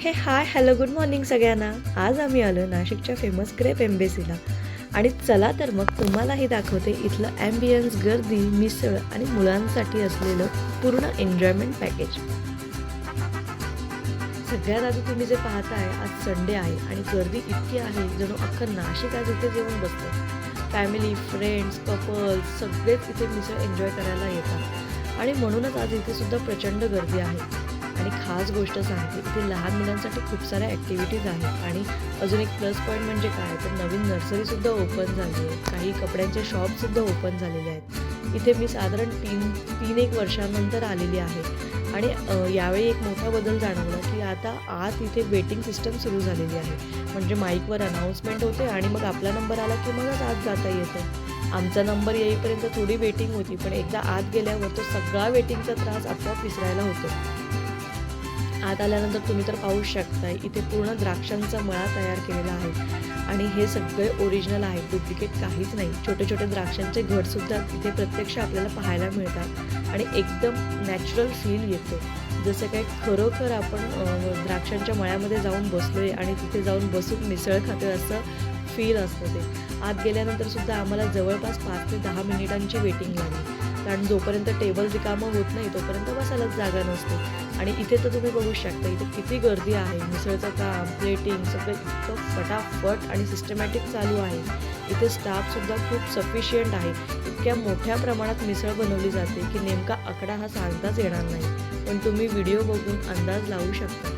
हे hi hello good morning सगळ्यांना. आज आम्ही आलो नाशिकच्या फेमस क्रेप एम्बेसीला. आणि चला तर मग तुम्हालाही दाखवते इथलं ॲम्बियन्स गर्दी मिसळ आणि मुलांसाठी असलेलं पूर्ण एन्जॉयमेंट पॅकेज सगळ्यात आधी तुम्ही जे पाहताय आज संडे आहे आणि गर्दी इतकी आहे जणू अख्खं नाशिक आज इथे जेवण बसतं फॅमिली फ्रेंड्स कपल्स सगळेच इथे मिसळ एन्जॉय करायला येतात. आणि म्हणूनच आज इथे सुद्धा प्रचंड गर्दी आहे. आणि खास गोष्ट सांगते इथे लहान मुलांसाठी खूप साऱ्या ॲक्टिव्हिटीज आहेत. आणि अजून एक प्लस पॉईंट म्हणजे काय? तर नवीन नर्सरीसुद्धा ओपन झाली आहे. काही कपड्यांचे शॉपसुद्धा ओपन झालेले आहेत. इथे मी साधारण तीन तीन एक वर्षानंतर आलेली आहे. आणि यावेळी एक मोठा बदल जाणवला की आता आत इथे वेटिंग सिस्टम सुरू झालेली आहे. म्हणजे माईकवर अनाऊन्समेंट होते आणि मग आपला नंबर आला की मगच आत जाता येतं. आमचा नंबर येईपर्यंत थोडी वेटिंग होती पण एकदा आत गेल्यावर तो सगळा वेटिंगचा त्रास आपोआप विसरायला होतो. आत आल्यानंतर तुम्ही तर पाहूच शकताय इथे पूर्ण द्राक्षांचा मळा तयार केलेला आहे. आणि हे सगळे ओरिजिनल आहे डुप्लिकेट काहीच नाही. छोटे छोटे द्राक्षांचे घटसुद्धा तिथे प्रत्यक्ष आपल्याला पाहायला मिळतात. आणि एकदम नॅचरल फील येतो. जसं काय खरोखर आपण द्राक्षांच्या मळ्यामध्ये जाऊन बसलोय आणि तिथे जाऊन बसून मिसळ खातोय असं फील असतं ते. आत गेल्यानंतर सुद्धा आम्हाला जवळपास पाच ते दहा मिनिटांची वेटिंग लागली. कारण जोपर्यंत टेबल रिकामं होत नाही तोपर्यंत बसायलाच जागा नसते. आणि इथे तर तुम्ही बघू शकता इथे किती गर्दी आहे. मिसळचं काम प्लेटिंग सगळं इतकं फटाफट आणि सिस्टमॅटिक चालू आहे. इथे स्टाफसुद्धा खूप सफिशियंट आहे. इतक्या मोठ्या प्रमाणात मिसळ बनवली जाते की नेमका आकडा हा सांगताच येणार नाही. पण तुम्ही व्हिडिओ बघून अंदाज लावू शकता.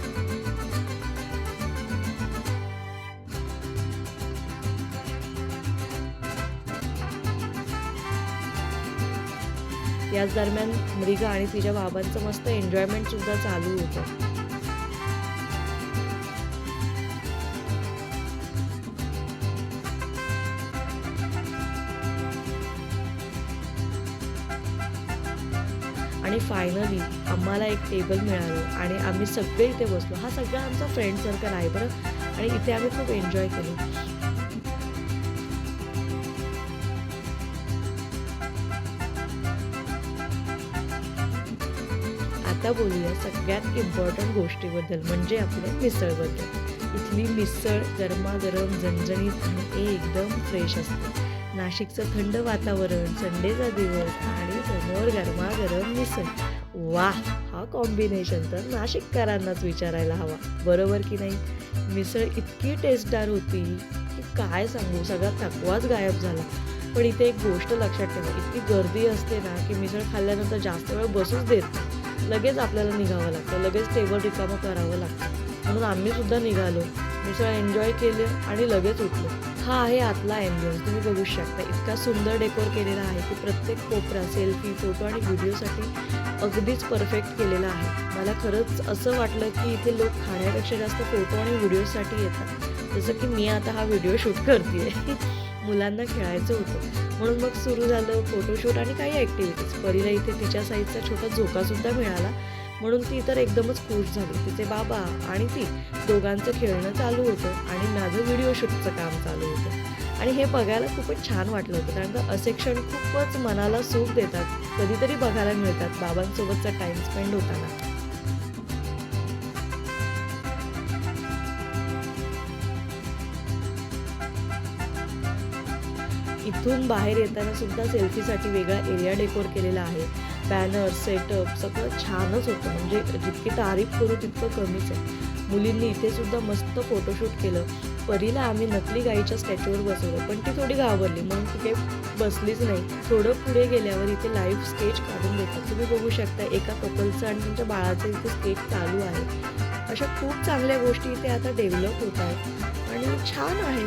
याच दरम्यान मृगा आणि तिच्या बाबांचं मस्त एन्जॉयमेंट सुद्धा चालू होतं. आणि फायनली आम्हाला एक टेबल मिळालं आणि आम्ही सगळे इथे बसलो. हा सगळा आमचा फ्रेंड सर्कल आहे बरं? आणि इथे आम्ही खूप एन्जॉय केलं. आता बोलूया सगळ्यात इम्पॉर्टंट गोष्टीबद्दल म्हणजे आपल्या मिसळबद्दल. इथली मिसळ गरमागरम झणझणीत आणि एकदम फ्रेश असते. नाशिकचं थंड वातावरण संडेचा दिवस आणि समोर गरमागरम मिसळ. वा हा कॉम्बिनेशन तर नाशिककरांनाच विचारायला हवा. बरोबर की नाही? मिसळ इतकी टेस्टदार होती की काय सांगू सगळा थकवाच गायब झाला. पण इथे एक गोष्ट लक्षात ठेवा इतकी गर्दी असते ना की मिसळ खाल्ल्यानंतर जास्त वेळ बसूच देत नाही. लगेच आपल्याला निघावं लागतं. लगेच टेबल रिकामं करावं लागतं. म्हणून आम्ही सुद्धा निघालो. मिसळ एन्जॉय केले आणि लगेच उठलो. हा आहे आतला ॲम्बियन्स तुम्ही बघू शकता. इतका सुंदर डेकोर केलेला आहे की प्रत्येक कोपरा सेल्फी फोटो आणि व्हिडिओसाठी अगदीच परफेक्ट केलेला आहे. मला खरंच असं वाटलं की इथे लोक खाण्यापेक्षा जास्त फोटो आणि व्हिडिओसाठी येतात. जसं की मी आता हा व्हिडिओ शूट करते मुलांना खेळायचं होतं. म्हणून मग सुरू झालं फोटोशूट आणि काही ॲक्टिव्हिटीज परीला इथे तिच्या साईजचा छोटा झोकासुद्धा मिळाला. म्हणून ती तर एकदमच खुश झाली. तिचे बाबा आणि ती दोघांचं खेळणं चालू होतं आणि माझं व्हिडिओ शूटचं काम चालू होतं. आणि हे बघायला खूपच छान वाटलं होतं कारण का असे क्षण खूपच मनाला सूख देतात. कधीतरी बघायला मिळतात बाबांसोबतचा टाईम स्पेंड होताना. इथून बाहेर येताना सुद्धा सेल्फीसाठी वेगळा एरिया डेकोर केलेला आहे. बॅनर सेटअप सगळं छानच होतं. म्हणजे जितकी तारीफ करू तितकं कमीच आहे. मुलींनी इथे सुद्धा मस्त फोटोशूट केलं. परीला आम्ही नकली गाईच्या स्टॅच्यूवर बसवलं. पण ती थोडी घाबरली. म्हणून तिथे बसलीच नाही. थोडं पुढे गेल्यावर इथे लाईव्ह स्केच काढून देतात. तुम्ही बघू शकता एका कपलचं आणि त्यांच्या बाळाचं इथे स्केच चालू आहे. अशा खूप चांगल्या गोष्टी इथे आता डेव्हलप होत आहेत. आणि छान आहे.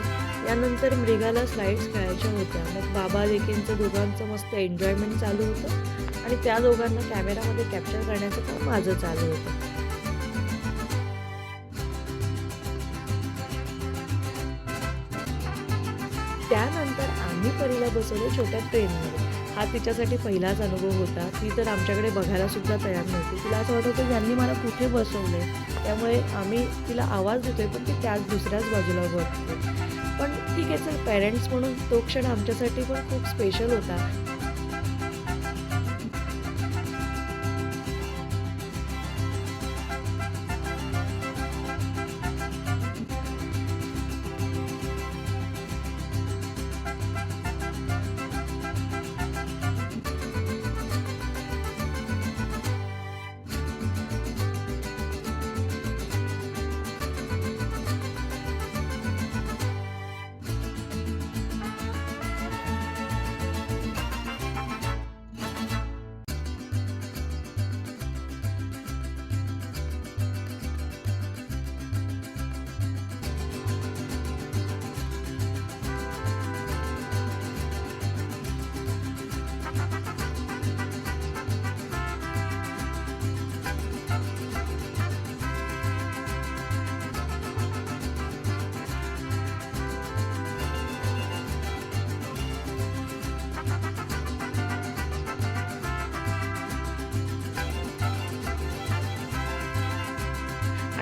यानंतर मृगाला स्लाईड्स खेळायच्या होत्या. मग बाबा लेकींचं दोघांचं मस्त एन्जॉयमेंट चालू होतं. आणि त्या दोघांना कॅमेरामध्ये कॅप्चर करण्याचं काम माझं चालू होतं. त्यानंतर आम्ही परीला बसवलं छोट्या ट्रेनमध्ये हा तिच्यासाठी पहिलाच अनुभव होता. ती तर आमच्याकडे बघायला सुद्धा तयार नव्हती. तिला असं वाटत होतं यांनी मला कुठे बसवलंय? त्यामुळे आम्ही तिला आवाज देतोय पण ती त्याच दुसऱ्याच बाजूला बघते पण ठीक आहे सर पेरेंट्स म्हणून तो क्षण आमच्यासाठी पण खूप स्पेशल होता.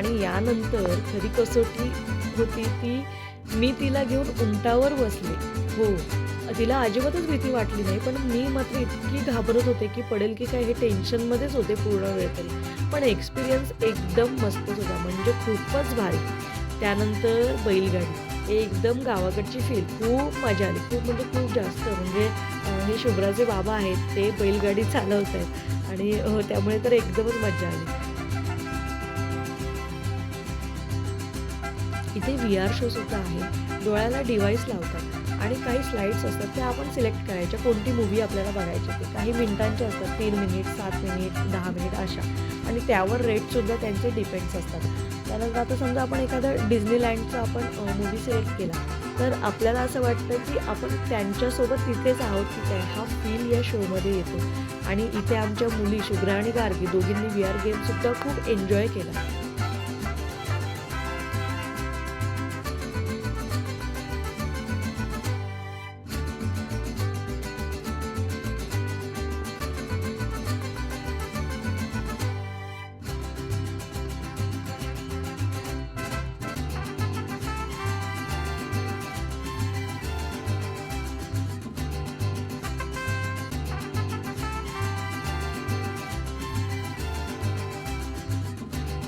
आणि यानंतर खरी कसोटी होती ती मी तिला घेऊन उंटावर बसले. हो तिला अजिबातच भीती वाटली नाही पण मी मात्र इतकी घाबरत होते की पडेल की काय हे टेन्शनमध्येच होते पूर्ण वेळ तरी. पण एक्सपिरियन्स एकदम मस्तच होता म्हणजे खूपच भारी. त्यानंतर बैलगाडी. एकदम गावाकडची फील खूप मजा आली. खूप म्हणजे खूप जास्त. म्हणजे हे शुभ्राचे बाबा आहेत ते बैलगाडी चालवत आहेत आणि त्यामुळे तर एकदमच मजा आली. इथे व्ही आर शो सुद्धा आहे. डोळ्याला डिव्हाइस लावतात आणि काही स्लाईड्स असतात त्या आपण सिलेक्ट करायच्या. कोणती मूवी आपल्याला बघायची ते. काही मिनिटांचे असतात तीन मिनिट सात मिनिट दहा मिनिट अशा. आणि त्यावर रेटसुद्धा त्यांचे डिपेंड्स असतात. त्यानंतर आता समजा आपण एखादा डिझनीलँडचा आपण मूवी सिलेक्ट केला तर आपल्याला असं वाटतं की आपण त्यांच्यासोबत तिथेच आहोत की काय हा फील या शोमध्ये येतो. आणि इथे आमच्या मुली शुभ्रा आणि गार्गी दोघींनी व्ही आर गेमसुद्धा खूप एन्जॉय केला.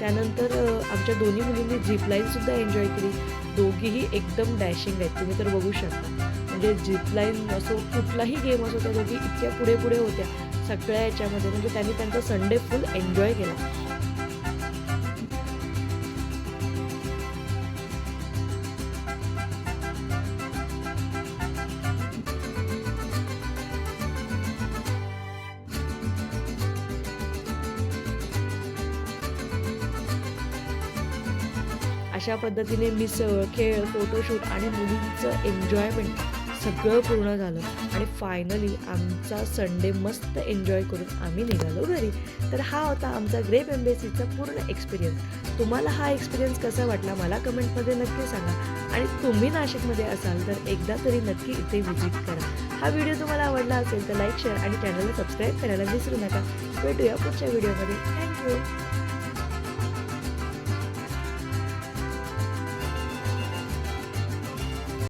त्यानंतर आमच्या दोन्ही मुलींनी झिपलाईनसुद्धा एन्जॉय केली. दोघीही एकदम डॅशिंग आहेत. तुम्ही तर बघू शकता. म्हणजे झिपलाईन असो कुठलाही गेम असो त्या दोघी इतक्या पुढे पुढे होत्या. सगळ्या याच्यामध्ये. म्हणजे त्यांनी त्यांचा संडे फुल एन्जॉय केला. अशा पद्धतीने मिसळ खेळ फोटोशूट आणि मुलींचं एन्जॉयमेंट सगळं पूर्ण झालं. आणि फायनली आमचा संडे मस्त एन्जॉय करून आम्ही निघालो घरी. तर हा होता आमचा ग्रेप एम्बेसीचा पूर्ण एक्सपिरियन्स तुम्हाला हा एक्सपिरियन्स कसा वाटला मला कमेंटमध्ये नक्की सांगा. आणि तुम्ही नाशिकमध्ये असाल तर एकदा तरी नक्की इथे व्हिजिट करा. हा व्हिडिओ तुम्हाला आवडला असेल तर लाईक शेअर आणि चॅनलला सबस्क्राईब करायला विसरू नका. भेटूया पुढच्या व्हिडिओमध्ये थँक्यू